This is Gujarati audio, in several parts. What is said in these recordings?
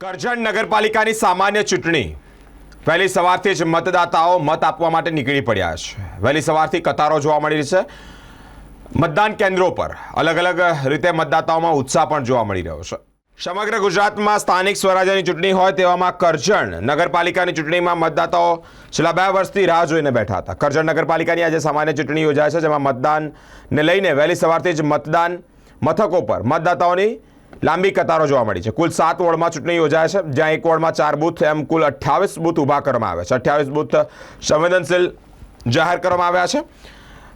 કરજણ નગરપાલિકાની સામાન્ય ચૂંટણી. વહેલી સવારથી જ મતદાતાઓ મત આપવા માટે નીકળી પડ્યા છે. વહેલી સવારથી કતારો જોવા મળી રહી છે. મતદાન કેન્દ્રો પર અલગ અલગ રીતે મતદાતાઓમાં ઉત્સાહ પણ જોવા મળી રહ્યો છે. સમગ્ર ગુજરાતમાં સ્થાનિક સ્વરાજ્યની ચૂંટણી હોય તેવામાં કરજણ નગરપાલિકાની ચૂંટણીમાં મતદાતાઓ છેલ્લા બે વર્ષથી રાહ જોઈને બેઠા હતા. કરજણ નગરપાલિકાની આજે સામાન્ય ચૂંટણી યોજાય છે, જેમાં મતદાનને લઈને વહેલી સવારથી જ મતદાન મથકો પર મતદાતાઓની લાંબી કતારો જોવા મળી છે. કુલ સાત વોર્ડમાં ચૂંટણી યોજાય છે. જ્યાં એક વોર્ડમાં ચાર બૂથ એમ કુલ અઠ્યાવીસ બૂથ ઊભા કરવામાં આવ્યા છે. અઠ્યાવીસ બૂથ સંવેદનશીલ જાહેર કરવામાં આવ્યા છે.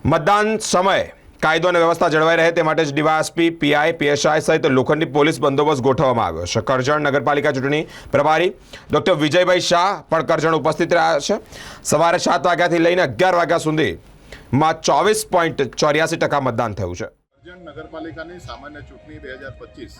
મતદાન સમયે કાયદો અને વ્યવસ્થા જળવાઈ રહે તે માટે જ ડીવાયએસપી, પીઆઈ, પીએસઆઈ સહિત લોખંડી પોલીસ બંદોબસ્ત ગોઠવવામાં આવ્યો છે. કરજણ નગરપાલિકા ચૂંટણી પ્રભારી ડોક્ટર વિજયભાઈ શાહ પણ કરજણ ઉપસ્થિત રહ્યા છે. સવારે સાત વાગ્યાથી લઈને અગિયાર વાગ્યા સુધીમાં ચોવીસ પોઈન્ટ ચોર્યાસી ટકા મતદાન થયું છે. કરજણ નગરપાલિકાની સામાન્ય ચૂંટણી બે હજાર પચીસ.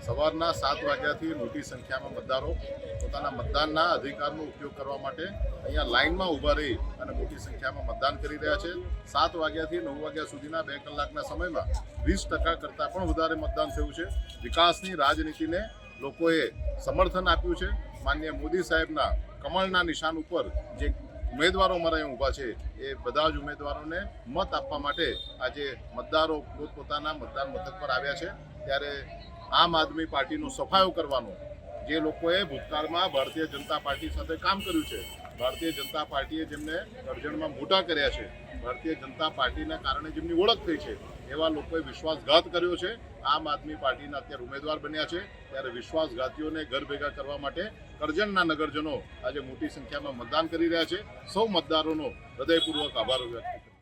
સવારના સાત વાગ્યાથી મોટી સંખ્યામાં મતદારો પોતાના મતદાનના અધિકારનો ઉપયોગ કરવા માટે અહીંયા લાઇનમાં ઊભા રહી અને મોટી સંખ્યામાં મતદાન કરી રહ્યા છે. સાત વાગ્યાથી નવ વાગ્યા સુધીના બે કલાકના સમયમાં વીસ ટકા કરતાં પણ વધારે મતદાન થયું છે. વિકાસની રાજનીતિને લોકોએ સમર્થન આપ્યું છે. માન્ય મોદી સાહેબના કમળના નિશાન ઉપર જે ઉમેદવારો અમારા અહીં ઊભા છે. એ બધા જ ઉમેદવારોને મત આપવા માટે આજે મતદારો પોતપોતાના મતદાન મથક પર આવ્યા છે. ત્યારે આમ આદમી પાર્ટીનો સફાયો કરવાનો જે લોકોએ ભૂતકાળમાં ભારતીય જનતા પાર્ટી સાથે કામ કર્યું છે, ભારતીય જનતા પાર્ટીએ જેમને કરજણમાં મોટા કર્યા છે, ભારતીય જનતા પાર્ટીના કારણે જેમની ઓળખ થઈ છે, એવા લોકોએ વિશ્વાસઘાત કર્યો છે. આમ આદમી પાર્ટીના અત્યારે ઉમેદવાર બન્યા છે. ત્યારે વિશ્વાસઘાતીઓને ઘર ભેગા કરવા માટે કરજણના નગરજનો આજે મોટી સંખ્યામાં મતદાન કરી રહ્યા છે. સૌ મતદારોનો હૃદયપૂર્વક આભાર વ્યક્ત કરું છું.